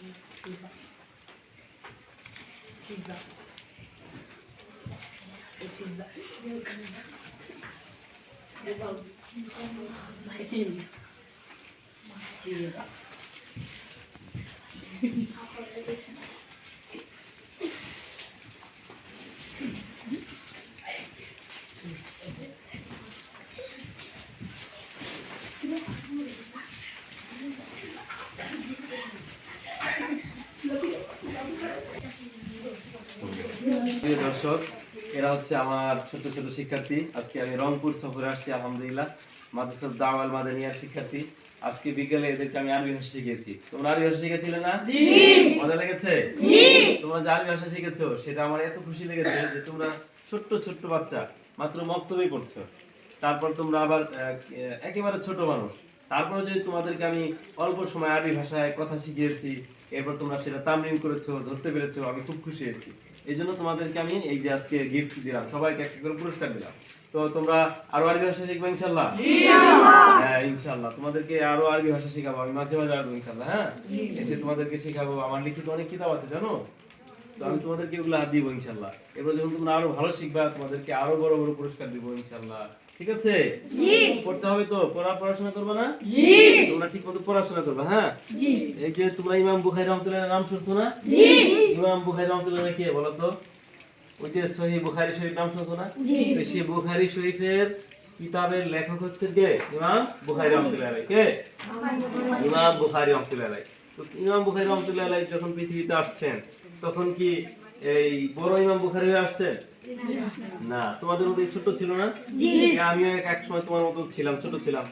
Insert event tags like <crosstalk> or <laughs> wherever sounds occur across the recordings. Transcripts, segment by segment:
Pizza <laughs> এই প্রিয় দর্শক এরা হচ্ছে আমার ছোট ছোট শিক্ষার্থী। আজকে আমি রংপুর সফরে আসছি আলহামদুলিল্লাহ। মাদ্রাসার দাওয়াল মাদানিয়ার শিক্ষার্থী। আজকে বিকেলে এদেরকে আমি আরবি ভাষা শিখিয়েছি। তোমরা আরবি ভাষা শিখেছিলে না? মজা লেগেছে? তোমরা যে আরবি ভাষা শিখেছো সেটা আমার এত খুশি লেগেছে যে তোমরা ছোট্ট ছোট্ট বাচ্চা মাত্র মক্তবেই পড়ছো। তারপর তোমরা আবার একেবারে ছোট মানুষ। তারপরে যদি তোমাদেরকে আমি অল্প সময় আরবি ভাষায় কথা শিখিয়েছি এরপর তোমরা সেটা তামরিন করেছ ধরতে পেরেছ আমি খুব খুশি হয়েছি। এই জন্য তোমাদেরকে আমি এই যে আজকে গিফট দিলাম সবাইকে একটা করে পুরস্কার দিলাম। তো তোমরা আরও আরবি ভাষা শিখবে ইনশাল্লাহ হ্যাঁ ইনশাল্লাহ তোমাদেরকে আরও আরবি ভাষা শেখাবো আমি মাঝে মাঝে আসব ইনশাল্লাহ হ্যাঁ? এসে তোমাদেরকে শেখাবো আমার লিখিত অনেক কিতাব আছে জানো? তো আমি তোমাদেরকে এগুলো হাত দিব ইনশাল্লাহ। এবার যখন তোমরা আরও ভালো শিখবা তোমাদেরকে আরও বড় বড় পুরস্কার দিব ইনশাল্লাহ। ঠিক আছে? পড়তে হবে তো? পড়া পড়াশোনা করবে না? তোমরা ঠিক মতো পড়াশোনা করবে হ্যাঁ? এই যে তোমরা ইমাম বুখারী রহমতুল্লাহ নাম শুনছো না? ইমাম বুখারী রহমতুল্লাহ কে? বলো তো। ওই যে সহি বুখারী শরীফ নাম শুনছো না? তো সেই বুখারী শরীফের কিতাবের লেখক হচ্ছে কে? ইমাম বুখারী রহমতুল্লাহ কে? ইমাম বুখারী রহমতুল্লাহ তো ইমাম বুখারী রহমতুল্লাহ যখন পৃথিবীতে আসছেন তখন কি এই বড় ইমাম বুখারী হয়ে আসছেন না তোমাদের মতো ছোট ছিল না? আমিও এক সময় তোমার মতো ছিলাম ছোট ছিলাম।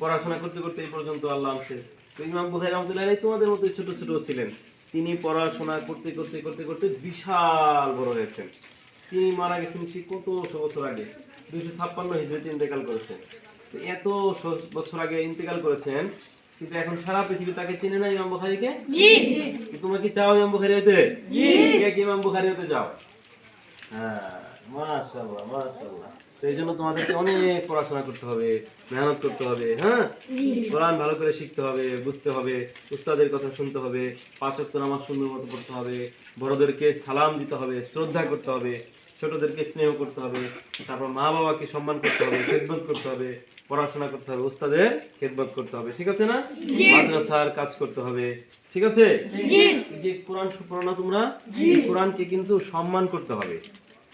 পড়াশোনা করতে করতে এই পর্যন্ত আল্লাহ আনছে তো ইমাম বুখারী রহমতুল্লাহ তোমাদের মতো ছোট ছোট ছিলেন। তিনি পড়াশোনা করতে করতে করতে করতে বিশাল বড় হয়েছেন। তিনি মারা গেছেন সে কত বছর আগে? দুইশো ছাপ্পান্ন হিজড়িতে ইন্তেকাল করেছেন। তো এত বছর আগে ইন্তেকাল করেছেন কিন্তু এখন সারা পৃথিবী তাকে চিনে না ইমাম বুখারীকে কি তোমরা কি চাও ইমাম বুখারী হতে? কে কি ইমাম বুখারী হতে চাও? হ্যাঁ মাশাআল্লাহ মাশাআল্লাহ। তো এই জন্য তোমাদেরকে অনেক পড়াশোনা করতে হবে মেহনত করতে হবে হ্যাঁ? কোরআন ভালো করে শিখতে হবে বুঝতে হবে উস্তাদের কথা শুনতে হবে পাঁচ ওয়াক্ত নামাজ সুন্দর মতো পড়তে হবে বড়দেরকে সালাম দিতে হবে শ্রদ্ধা করতে হবে ছোটদেরকে স্নেহ করতে হবে তারপর মা বাবাকে সম্মান করতে হবে খেদমত করতে হবে পড়াশোনা করতে হবে উস্তাদের খেদমত করতে হবে ঠিক আছে না? মাদ্রাসার কাজ করতে হবে ঠিক আছে? যে কোরআন পড়ো না তোমরা? কোরআনকে কিন্তু সম্মান করতে হবে।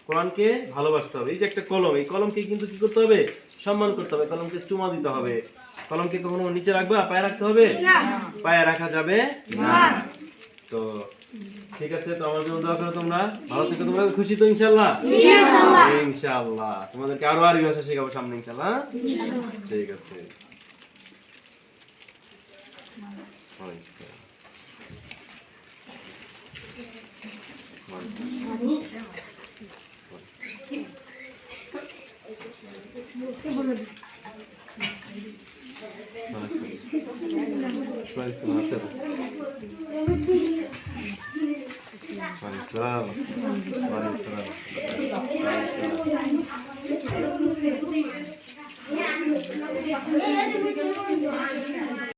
কোরআনকে ভালোবাসতে হবে। এই যে একটা কলম এই কলমকে কিন্তু কি করতে হবে? সম্মান করতে হবে। কলমকে চুমা দিতে হবে। কলমকে কখনো নিচে রাখবে পায়ে রাখতে হবে? পায়ে রাখা যাবে না। ঠিক আছে তো আমার জন্য দোয়া করো তোমরা। ভালো থেকে তোমরা খুশি তো ইনশাআল্লাহ? ইনশাআল্লাহ। তোমাদেরকে আরও আরবি ভাষা শেখাবো সামনে ইনশাআল্লাহ ঠিক আছে। ওয়ালাইকুম আসসালাম। ওয়ালাইকুম